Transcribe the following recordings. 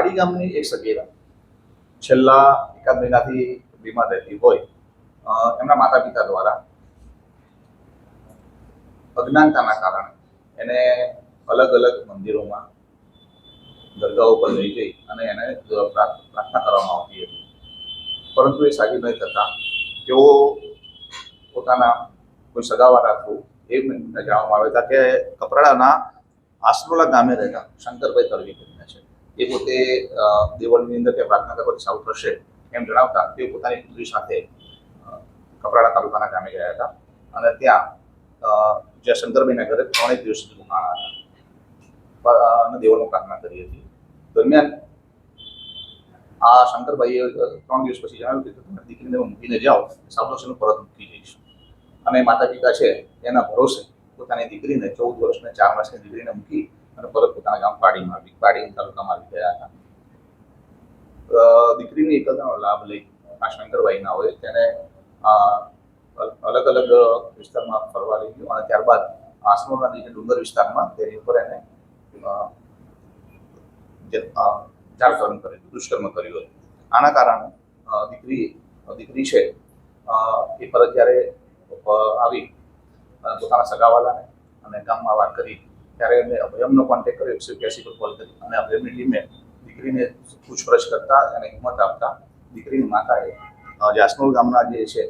પાડી ગામની એક સગીરા છેલ્લા એકાદ મહિનાથી બીમાર રહેતી હોય એમના માતા પિતા દ્વારા અજ્ઞાનતાના કારણે એને અલગ અલગ મંદિરોમાં, દરગાહો પર લઈ જઈ અને એને પ્રાર્થના કરવામાં આવતી હતી. પરંતુ એ સાગી નહીં થતા. તેઓ પોતાના કોઈ સગાવાળા થ્રુ એ જાણવામાં આવે હતા કે કપરાડાના આસરોલા ગામે રહેતા શંકરભાઈ તળવી કરીને છે. એ પોતે દેવળની અંદર ત્યાં પ્રાર્થના કરવાથી સાવ થશે એમ જણાવતા તેઓ પોતાની પુત્રી સાથે કપરાડા તાલુકાના ગામે ગયા હતા. અને ત્યાં અ, જે શંકરભાઈના ઘરે ત્રણેક દિવસ સુધી રોકાણા હતા. અને દેવળની પ્રાર્થના કરી હતી. દરમિયાન આ શંકરભાઈએ ત્રણ દિવસ પછી જણાવ્યું કે તમે દીકરીને મૂકીને જાઓ સાબરમતીનું પરત મૂકી જઈશ. અને માતા પિતા છે એના ભરોસે પોતાની દીકરીને ચૌદ વર્ષને ચાર માસની દીકરીને મૂકી અને પરત પોતાના ગામ પાડીમાં આવી તાલુકામાં આવી ગયા હતા. દીકરીની એકતાનો લાભ લઈ આ શંકરભાઈના હોય તેને અલગ અલગ વિસ્તારમાં ફરવા લઈ ગયો અને ત્યારબાદ આસનોના નીચે ડુંગર વિસ્તારમાં તેની ઉપર એને જાળકર્મ કર્યું દુષ્કર્મ કર્યું હતું. આના કારણે દીકરી દીકરી છે એ પરત જ્યારે આવી પોતાના સગાવાલાને અને ગામમાં વાત કરી ત્યારે એમને અભયમનો કોન્ટેક્ટ કર્યો, એકસો એક્યાસી પર કોલ કરી. અને અભયમની ટીમે દીકરીને પૂછપરછ કરતા અને હિંમત આપતા દીકરીની માતાએ જાસનોલ ગામના જે છે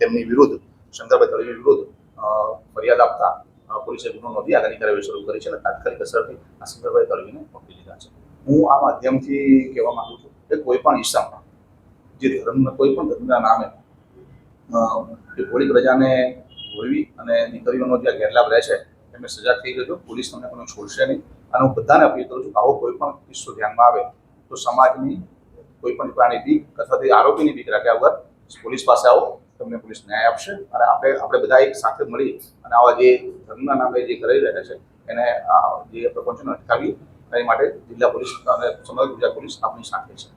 તેમની વિરુદ્ધ, શંકરભાઈ તળવી વિરુદ્ધ ફરિયાદ આપતા પોલીસે ગુનો નોંધી આગળની કાર્યવાહી શરૂ કરી છે અને તાત્કાલિક અસરથી આ શંકરભાઈ તળવીને પકડી લીધા છે. હું આ માધ્યમથી કહેવા માંગુ છું કે કોઈ પણ ઈસમમાં જે ધર્મના, કોઈ પણ ધર્મના નામે જે ભોળી પ્રજાને ભોળવી અને દીકરીઓનો જે ગેરલાભ રહે છે એમને સજા થઈ જજો પોલીસ તમને કોઈ છોડશે નહીં. અને હું બધાને અપીલ કરું છું કે આવો કોઈ પણ કિસ્સો ધ્યાનમાં આવે તો સમાજની કોઈ પણ પ્રાણી બીક અથવા તો આરોપીની બીક રાખ્યા વગર પોલીસ પાસે આવો, તમને પોલીસ ન્યાય આપશે અને આપણે આપણે બધા એક સાથે મળી અને આવા જે ધર્મના નામે જે કરી રહ્યા છે, એને જે પ્રપંચને અટકાવી એ માટે જિલ્લા પોલીસ અને સમગ્ર ગુજરાત પોલીસ આપણી સાથે છે.